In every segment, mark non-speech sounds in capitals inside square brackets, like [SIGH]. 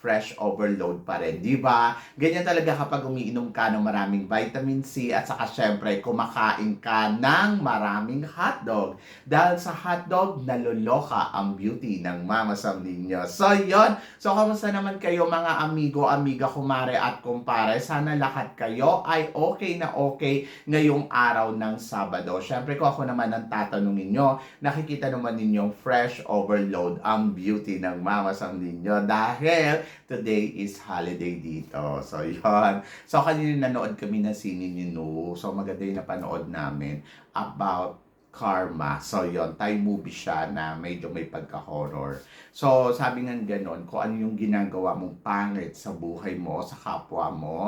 fresh overload pa rin, di ba? Ganyan talaga kapag umiinom ka ng maraming vitamin C at saka syempre kumakain ka ng maraming hotdog. Dahil sa hotdog, naluloka ang beauty ng Mama Sam ninyo. So, yon So, kamusta naman kayo mga amigo, amiga, kumare at kumpare? Sana lahat kayo ay okay na okay ngayong araw ng Sabado. Syempre ko ako naman ang tatanungin nyo, nakikita naman ninyong fresh overload ang beauty ng Mama Sam ninyo dahil today is holiday dito. So, [LAUGHS] yon So, kanina nanood kami ng sine ni Nu. So, maganda yung napanood namin about Karma. So, yon Thai movie siya na medyo may pagka-horror. So, sabi nga ganon, kung ano yung ginagawa mong pangit sa buhay mo, sa kapwa mo,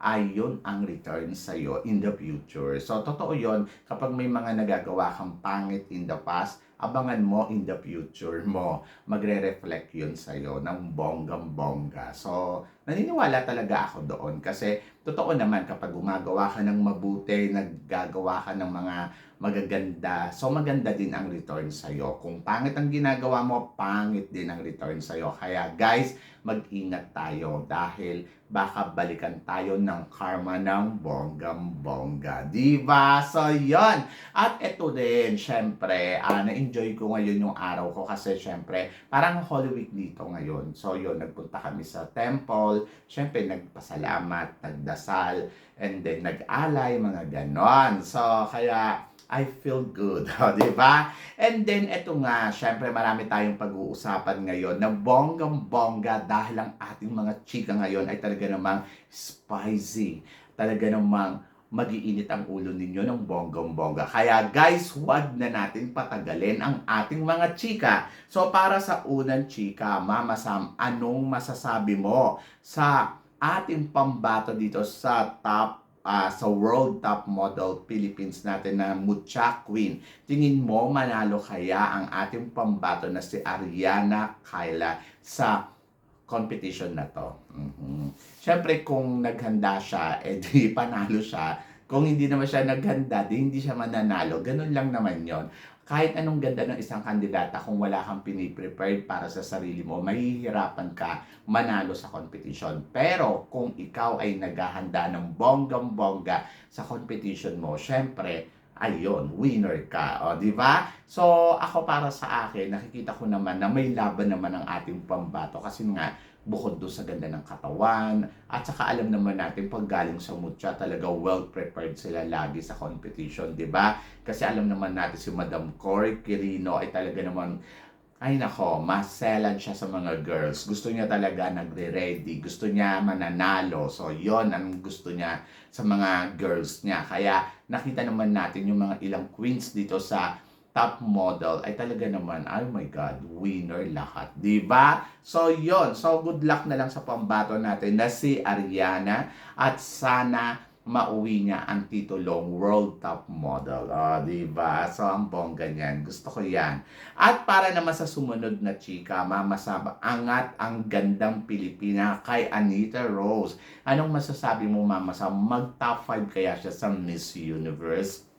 ay yun ang return sa'yo in the future. So, totoo yon kapag may mga nagagawa kang pangit in the past, abangan mo in the future mo. Magre-reflect yun sa'yo ng bonggang-bongga. So, naniniwala talaga ako doon kasi totoo naman kapag gumagawa ka ng mabuti, naggagawa ka ng mga magaganda, so maganda din ang return sa'yo. Kung pangit ang ginagawa mo, pangit din ang return sa'yo. Kaya guys, mag-ingat tayo dahil baka balikan tayo ng karma ng bonggam-bongga. Diba? So, yon At ito din, syempre, ah, na-enjoy ko ngayon yung araw ko kasi syempre, parang Holy Week dito ngayon. So, yun, nagpunta kami sa temple. Syempre, nagpasalamat, nagdasal, and then nag-alay, mga ganon. So, kaya, I feel good, [LAUGHS] o, di ba? And then, eto nga, syempre marami tayong pag-uusapan ngayon na bonggang-bongga dahil ang ating mga chika ngayon ay talaga namang spicy. Talaga namang magiinit ang ulo ninyo ng bonggang-bongga. Kaya guys, wag na natin patagalin ang ating mga chika. So para sa unang chika, Mama Sam, anong masasabi mo sa ating pambato dito sa top ah, sa World Top Model Philippines natin na Mucha Queen. Tingin mo manalo kaya ang ating pambato na si Ariana Kyla sa competition na to? Mhm. Siyempre kung naghanda siya, [LAUGHS] eh di panalo siya. Kung hindi naman siya naghanda, di hindi siya mananalo. Ganun lang naman yon kahit anong ganda ng isang kandidata, kung wala kang piniprepared para sa sarili mo, mahihirapan ka manalo sa competition. Pero kung ikaw ay naghahanda ng bonggang-bongga sa competition mo, syempre, ayun, winner ka. O, di ba? So, ako para sa akin, nakikita ko naman na may laban naman ang ating pambato kasi nga, bukod doon sa ganda ng katawan, at saka alam naman natin pag galing sa Mucha, talaga well prepared sila lagi sa competition, di ba? Kasi alam naman natin si Madam Cory Quirino ay talaga naman ay nako, maselan siya sa mga girls. Gusto niya talaga nagre-ready. Gusto niya mananalo. So, yon ang gusto niya sa mga girls niya. Kaya, nakita naman natin yung mga ilang queens dito sa top model ay talaga naman, oh my God, winner lahat. ba? So, yon So, good luck na lang sa pambato natin na si Ariana at sana mauwi niya ang titulong World Top Model. Oh, di ba? So, ang bongga niyan. Gusto ko yan. At para naman sa sumunod na chika, mamasaba, angat ang gandang Pilipina kay Anita Rose. Anong masasabi mo, Mama, mag-top 5 kaya siya sa Miss Universe?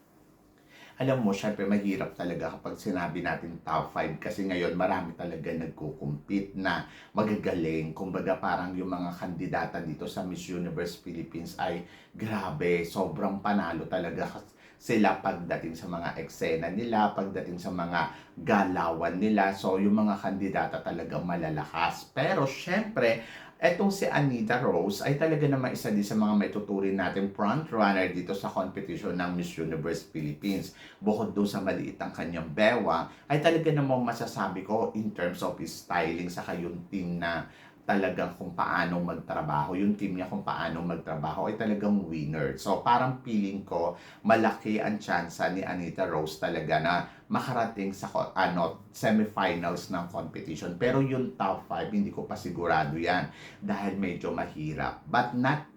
Alam mo, syempre mahirap talaga kapag sinabi natin top 5 kasi ngayon marami talaga nagko-compete na magagaling. Kumbaga parang yung mga kandidata dito sa Miss Universe Philippines ay grabe, sobrang panalo talaga sila pagdating sa mga eksena nila, pagdating sa mga galawan nila. So, yung mga kandidata talaga malalakas. Pero, syempre, Etong si Anita Rose ay talaga naman isa din sa mga maituturin natin front runner dito sa competition ng Miss Universe Philippines. Bukod doon sa maliit ang kanyang bewang, ay talaga namang masasabi ko in terms of styling sa yung team na talagang kung paano magtrabaho, yung team niya kung paano magtrabaho ay talagang winner. So parang feeling ko malaki ang tsansa ni Anita Rose talaga na makarating sa ano semifinals ng competition. Pero yung top 5, hindi ko pa sigurado yan dahil medyo mahirap. But not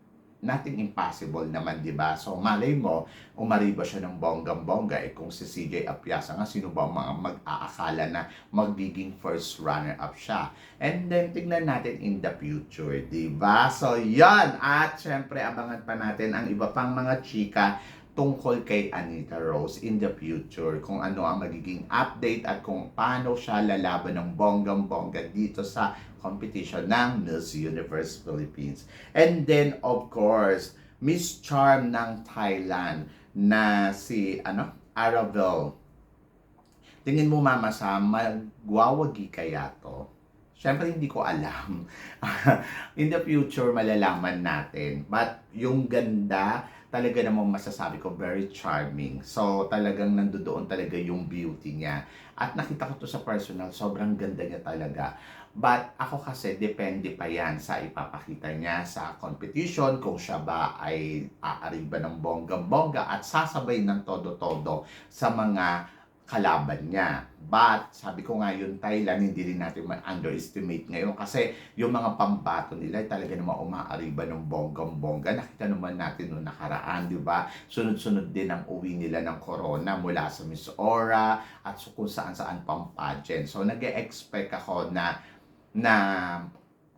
nothing impossible naman, di ba? So, malay mo, umariba siya ng bonggang-bongga. Eh, kung si CJ Apiasa nga, sino ba mga mag-aakala na magiging first runner-up siya? And then, tignan natin in the future, di ba? So, yan! At, syempre, abangan pa natin ang iba pang mga chika tungkol kay Anita Rose in the future, kung ano ang magiging update at kung paano siya lalaban ng bonggang-bongga dito sa competition ng Miss Universe Philippines. And then, of course, Miss Charm ng Thailand na si, ano, Arabelle. Tingin mo, Mama Sam, magwawagi kaya to? Siyempre, hindi ko alam. [LAUGHS] In the future, malalaman natin. But, yung ganda, talaga namang masasabi ko, very charming. So, talagang nandoon talaga yung beauty niya. At nakita ko to sa personal, sobrang ganda niya talaga. But ako kasi, depende pa yan sa ipapakita niya sa competition, kung siya ba ay aariba ng bonggang-bongga at sasabay ng todo-todo sa mga kalaban niya. But, sabi ko nga yun, Thailand, hindi rin natin ma-underestimate ngayon kasi yung mga pambato nila talaga naman umaariba ng bonggang-bongga. Nakita naman natin noong nakaraan, di ba? Sunod-sunod din ang uwi nila ng corona mula sa Miss Aura at so kung saan-saan pang pageant. So, nag expect ako na na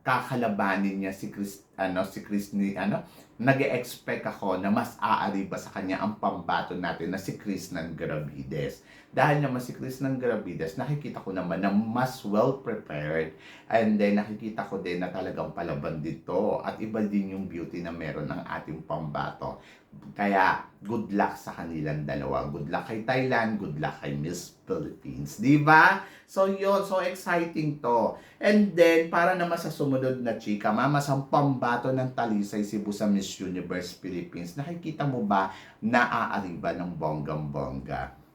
kakalabanin niya si Chris ano si Chris ni ano nag-expect ako na mas aariba sa kanya ang pambato natin na si Chris ng Gravides. Dahil naman si Chris ng Gravides, nakikita ko naman na mas well prepared and then nakikita ko din na talagang palaban dito at iba din yung beauty na meron ng ating pambato. Kaya good luck sa kanilang dalawa. Good luck kay Thailand, good luck kay Miss Philippines. Di ba? So yun, so exciting to. And then, para naman sa sumunod na chika, mama, sa pambato ng Talisay Cebu sa Miss Universe Philippines, nakikita mo ba na aariba ng bonggang-bongga?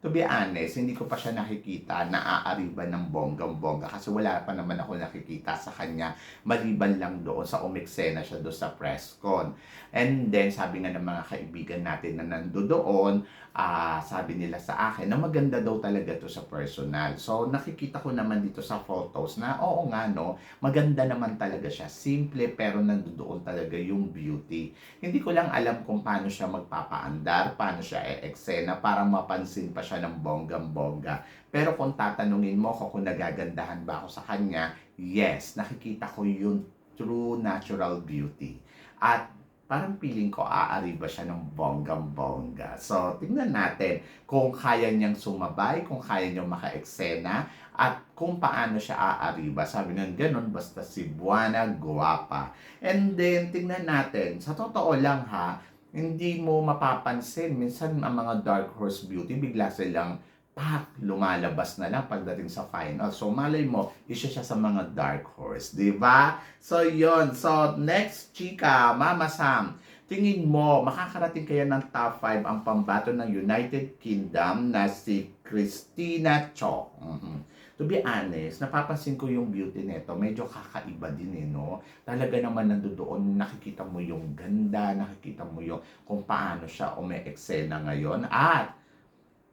To be honest, hindi ko pa siya nakikita na aariba ng bonggang-bongga kasi wala pa naman ako nakikita sa kanya maliban lang doon sa umeksena siya doon sa press con. And then, sabi nga ng mga kaibigan natin na nando doon, ah, sabi nila sa akin na maganda daw talaga to sa personal. So, nakikita ko naman dito sa photos na oo nga no, maganda naman talaga siya. Simple pero nandoon talaga yung beauty. Hindi ko lang alam kung paano siya magpapaandar, paano siya e-eksena para mapansin pa siya ng bonggang-bongga. Pero kung tatanungin mo ko kung nagagandahan ba ako sa kanya, yes, nakikita ko yung true natural beauty. At parang feeling ko aariba siya ng bonggang-bongga. So, tingnan natin kung kaya niyang sumabay, kung kaya niyang maka-eksena, at kung paano siya aariba. Sabi nga ganun, basta si Buana guwapa. And then, tingnan natin, sa totoo lang ha, hindi mo mapapansin. Minsan, ang mga dark horse beauty, bigla silang pak, lumalabas na lang pagdating sa final. So, malay mo, isa siya sa mga dark horse, di ba? So, yon So, next chika, Mama Sam. Tingin mo, makakarating kaya ng top 5 ang pambato ng United Kingdom na si Christina Cho. Mhm. To be honest, napapansin ko yung beauty nito, medyo kakaiba din eh, no? Talaga naman nandoon, nakikita mo yung ganda, nakikita mo yung kung paano siya ume-eksena ngayon. At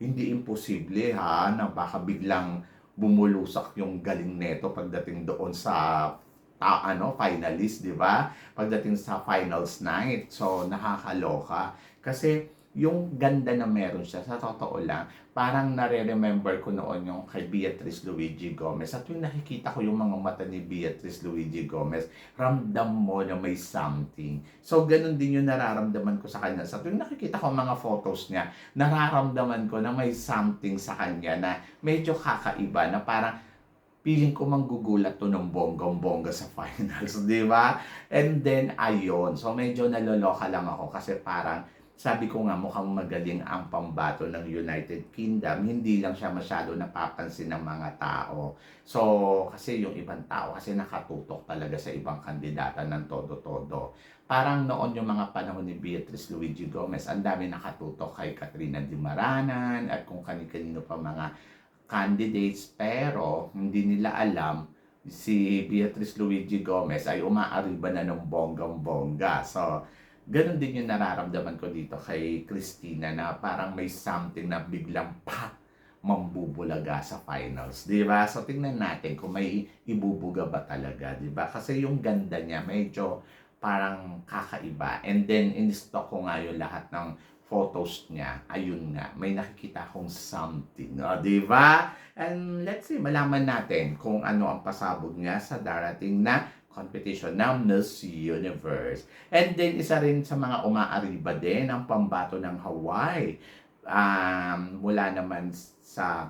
hindi imposible ha na baka biglang bumulusak yung galing neto pagdating doon sa ta, ano finalist, 'di ba? Pagdating sa finals night. So nakakaloka kasi yung ganda na meron siya, sa totoo lang, parang nare-remember ko noon yung kay Beatrice Luigi Gomez. At yung nakikita ko yung mga mata ni Beatrice Luigi Gomez, ramdam mo na may something. So, ganun din yung nararamdaman ko sa kanya. Sa tuwing nakikita ko mga photos niya, nararamdaman ko na may something sa kanya na medyo kakaiba, na parang feeling ko manggugulat to ng bonggang-bongga sa [LAUGHS] finals, di ba? And then, ayun. So, medyo naloloka lang ako kasi parang sabi ko nga mukhang magaling ang pambato ng United Kingdom, hindi lang siya masyado napapansin ng mga tao. So, kasi yung ibang tao kasi nakatutok talaga sa ibang kandidata ng todo-todo. Parang noon yung mga panahon ni Beatrice Luigi Gomez, ang dami nakatutok kay Katrina Di Maranan at kung kani-kanino pa mga candidates, pero hindi nila alam si Beatrice Luigi Gomez ay umaariba na ng bonggang-bongga. So, Ganon din yung nararamdaman ko dito kay Christina na parang may something na biglang pa mambubulaga sa finals, 'di ba? So tingnan natin kung may ibubuga ba talaga, 'di ba? Kasi yung ganda niya medyo parang kakaiba. And then, in-stock ko nga yung lahat ng photos niya. Ayun nga, may nakikita akong something. O, di ba? And let's see, malaman natin kung ano ang pasabog niya sa darating na competition ng Miss Universe. And then, isa rin sa mga umaariba din ang pambato ng Hawaii. Um, mula naman sa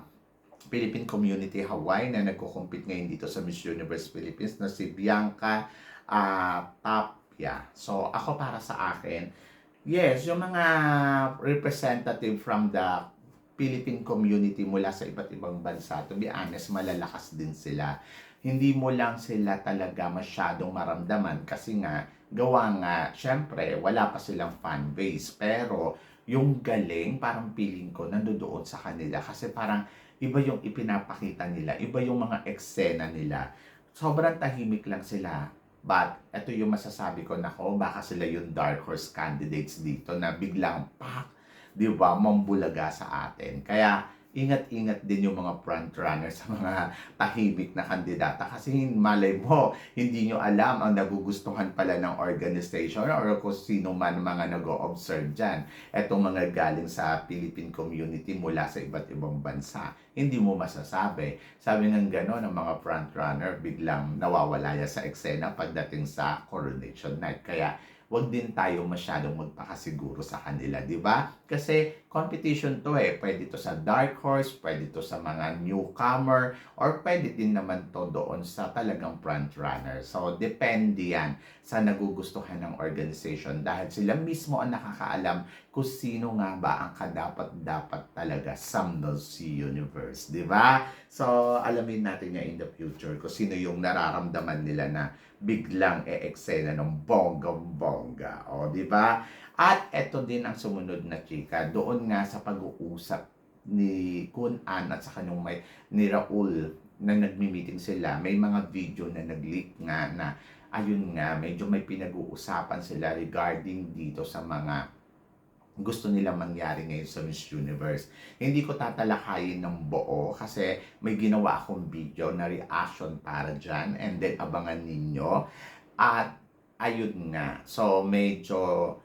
Philippine Community Hawaii na nagko-compete ngayon dito sa Miss Universe Philippines na si Bianca ah, Tapia. So, ako para sa akin, yes, yung mga representative from the Philippine community mula sa iba't ibang bansa, to be honest, malalakas din sila. Hindi mo lang sila talaga masyadong maramdaman kasi nga, gawa nga, syempre, wala pa silang fan base. Pero, yung galing, parang feeling ko, nandoon sa kanila. Kasi parang, iba yung ipinapakita nila, iba yung mga eksena nila. Sobrang tahimik lang sila. But, ito yung masasabi ko na ko, baka sila yung dark horse candidates dito na biglang, pak, di ba, mambulaga sa atin. Kaya, ingat-ingat din yung mga front runner sa mga tahimik na kandidata kasi malay mo, hindi nyo alam ang nagugustuhan pala ng organization or kung sino man mga nag-o-observe dyan. Etong mga galing sa Philippine community mula sa iba't ibang bansa. Hindi mo masasabi. Sabi ng gano'n ng mga front runner, biglang nawawala yan sa eksena pagdating sa coronation night. Kaya wag din tayo masyadong magpakasiguro sa kanila, di ba? Kasi competition to eh. Pwede to sa dark horse, pwede to sa mga newcomer, or pwede din naman to doon sa talagang front runner. So, depende yan sa nagugustuhan ng organization dahil sila mismo ang nakakaalam kung sino nga ba ang kadapat-dapat talaga sa Miss Universe, di ba? So, alamin natin niya in the future kung sino yung nararamdaman nila na biglang e-eksena ng bonggang-bongga. O, di ba? At eto din ang sumunod na chika. Doon nga sa pag-uusap ni Kun An at sa kanyang may ni Raul na nagmi-meeting sila, may mga video na nag-leak nga na ayun nga, medyo may pinag-uusapan sila regarding dito sa mga gusto nila mangyari ngayon sa Miss Universe. Hindi ko tatalakayin ng buo kasi may ginawa akong video na reaction para dyan and then abangan ninyo. At ayun nga, so medyo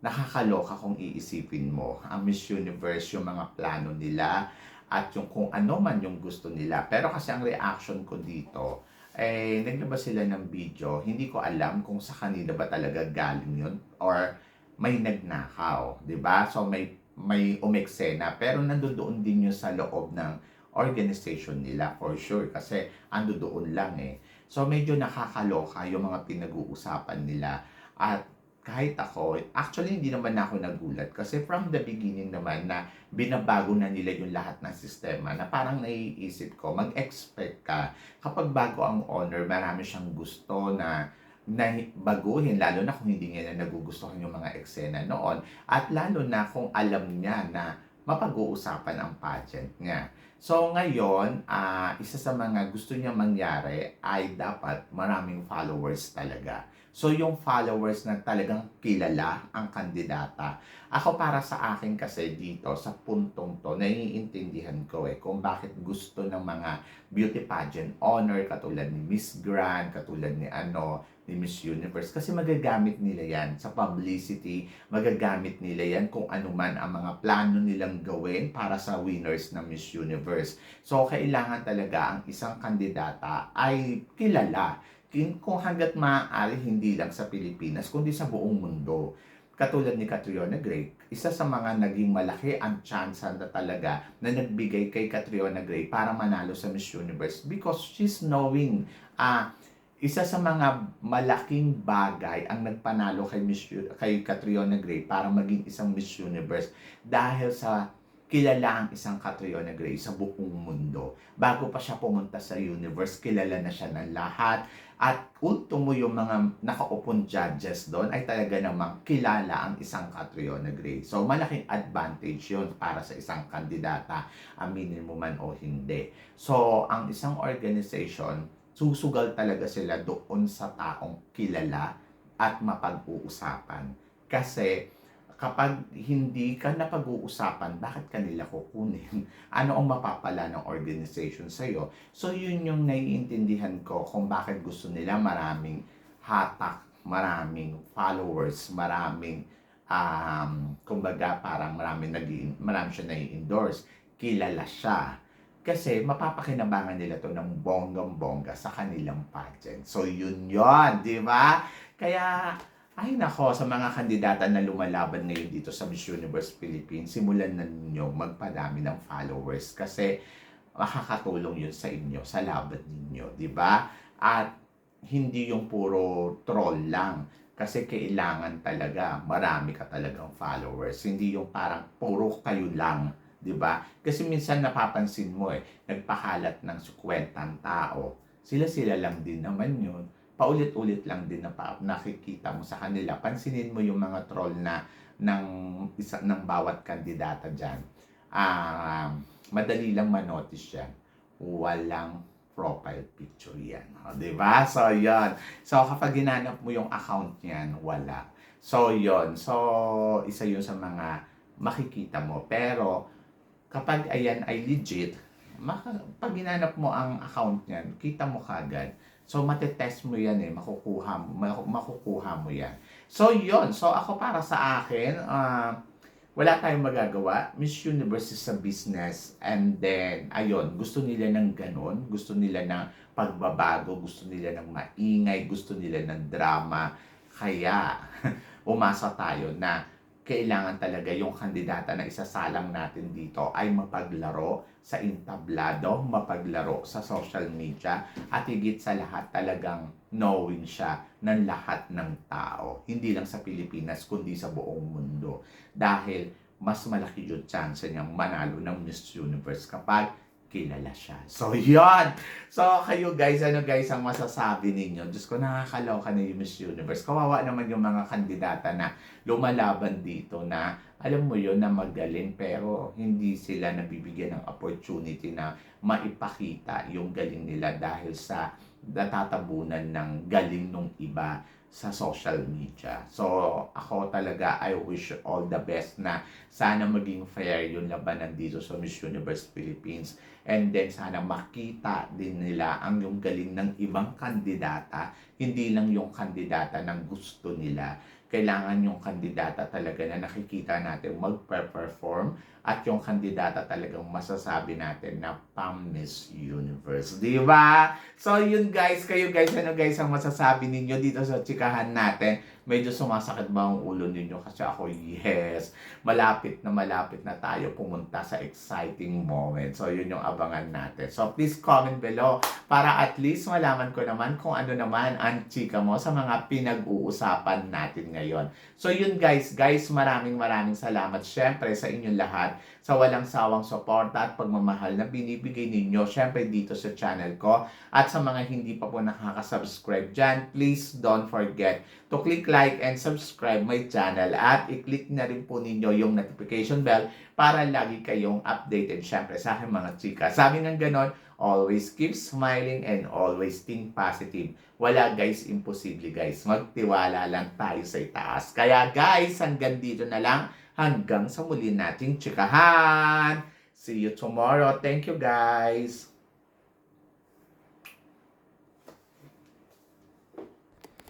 nakakaloka kung iisipin mo. Ang Miss Universe, yung mga plano nila at yung kung ano man yung gusto nila. Pero kasi ang reaction ko dito, eh, naglabas sila ng video. Hindi ko alam kung sa kanila ba talaga galing yun or may nagnakaw, 'di ba? So may may umeksena pero nandoon din yun sa loob ng organization nila for sure kasi ando doon lang eh. So medyo nakakaloka yung mga pinag-uusapan nila at kahit ako, actually hindi naman ako nagulat kasi from the beginning naman na binabago na nila yung lahat ng sistema na parang naiisip ko, mag-expect ka kapag bago ang owner, marami siyang gusto na na baguhin, lalo na kung hindi niya na nagugustuhan yung mga eksena noon, at lalo na kung alam niya na mapag-uusapan ang pageant niya. So ngayon, ah, isa sa mga gusto niya mangyari ay dapat maraming followers talaga. So yung followers na talagang kilala ang kandidata. Ako para sa akin kasi dito sa puntong to, naiintindihan ko eh kung bakit gusto ng mga beauty pageant honor katulad ni Miss Grand, katulad ni ano, ni Miss Universe kasi magagamit nila yan sa publicity, magagamit nila yan kung ano man ang mga plano nilang gawin para sa winners ng Miss Universe. So, kailangan talaga ang isang kandidata ay kilala Kin- kung hanggat maaari hindi lang sa Pilipinas, kundi sa buong mundo. Katulad ni Catriona Gray, isa sa mga naging malaki ang chance na talaga na nagbigay kay Catriona Gray para manalo sa Miss Universe because she's knowing ah isa sa mga malaking bagay ang nagpanalo kay Miss kay Catriona Gray para maging isang Miss Universe dahil sa kilala ang isang Catriona Gray sa buong mundo. Bago pa siya pumunta sa universe, kilala na siya ng lahat. At ultimo yung mga nakaupong judges doon ay talaga namang kilala ang isang Catriona Gray. So malaking advantage yun para sa isang kandidata, aminin mo man o hindi. So ang isang organization, susugal talaga sila doon sa taong kilala at mapag-uusapan. Kasi kapag hindi ka napag-uusapan, bakit kanila kukunin? [LAUGHS] Ano ang mapapala ng organization sa'yo? So, yun yung naiintindihan ko kung bakit gusto nila maraming hatak maraming followers, maraming um, kumbaga parang marami nag marami siya nai-endorse, kilala siya. Kasi mapapakinabangan nila to ng bonggang-bongga sa kanilang pageant. So yun yon, di ba? Kaya ay nako, sa mga kandidata na lumalaban ngayon dito sa Miss Universe Philippines, simulan na ninyo magpadami ng followers kasi makakatulong yun sa inyo, sa laban ninyo, di ba? At hindi yung puro troll lang. Kasi kailangan talaga, marami ka talagang followers. Hindi yung parang puro kayo lang, di ba? Kasi minsan napapansin mo eh, nagpakalat ng sukwentang tao. Sila-sila lang din naman yun paulit-ulit lang din na pa, nakikita mo sa kanila. Pansinin mo yung mga troll na ng isa ng bawat kandidata diyan. Ah, madali lang manotice yan. Walang profile picture yan. O, di ba? So, yon So, kapag ginanap mo yung account niyan, wala. So, yon So, isa yun sa mga makikita mo. Pero, kapag ayan ay legit, maka, pag ginanap mo ang account niyan, kita mo kagad So, matetest mo yan eh. Makukuha, makukuha mo yan. So, yon So, ako para sa akin, ah, wala tayong magagawa. Miss Universe is a business. And then, ayun, gusto nila ng ganun. Gusto nila ng pagbabago. Gusto nila ng maingay. Gusto nila ng drama. Kaya, [LAUGHS] umasa tayo na kailangan talaga yung kandidata na isasalang natin dito ay mapaglaro sa intablado, mapaglaro sa social media, at higit sa lahat talagang knowing siya ng lahat ng tao. Hindi lang sa Pilipinas, kundi sa buong mundo. Dahil mas malaki yung chance niyang manalo ng Miss Universe kapag kilala siya. So, [LAUGHS] yon So, kayo guys, ano guys ang masasabi ninyo? Diyos ko, nakakaloka na yung Miss Universe. Kawawa naman yung mga kandidata na lumalaban dito na alam mo yon na magaling pero hindi sila nabibigyan ng opportunity na maipakita yung galing nila dahil sa natatabunan ng galing nung iba sa social media. So, ako talaga, I wish all the best na sana maging fair yung labanan dito sa Miss Universe Philippines. And then, sana makita din nila ang yung galing ng ibang kandidata, hindi lang yung kandidata ng gusto nila. Kailangan yung kandidata talaga na nakikita natin mag-perform at yung kandidata talagang masasabi natin na pang Miss Universe. Di ba? So, yun guys, kayo guys, ano guys ang masasabi ninyo dito sa chikahan natin? Medyo sumasakit ba ang ulo ninyo? Kasi ako, yes, malapit na malapit na tayo pumunta sa exciting moment. So, yun yung abangan natin. So, please comment below para at least malaman ko naman kung ano naman ang chika mo sa mga pinag-uusapan natin ngayon. So, yun guys, guys, maraming maraming salamat syempre sa inyong lahat sa walang sawang suporta at pagmamahal na binibigay ninyo syempre dito sa channel ko. At sa mga hindi pa po nakaka-subscribe dyan, please don't forget to click like and subscribe my channel at i-click na rin po ninyo yung notification bell para lagi kayong updated syempre sa aking mga chika. Sabi ng ganon, always keep smiling and always think positive. Wala guys, imposible guys. Magtiwala lang tayo sa itaas. Kaya guys, hanggang dito na lang. Hanggang sa muli nating chikahan. See you tomorrow. Thank you guys.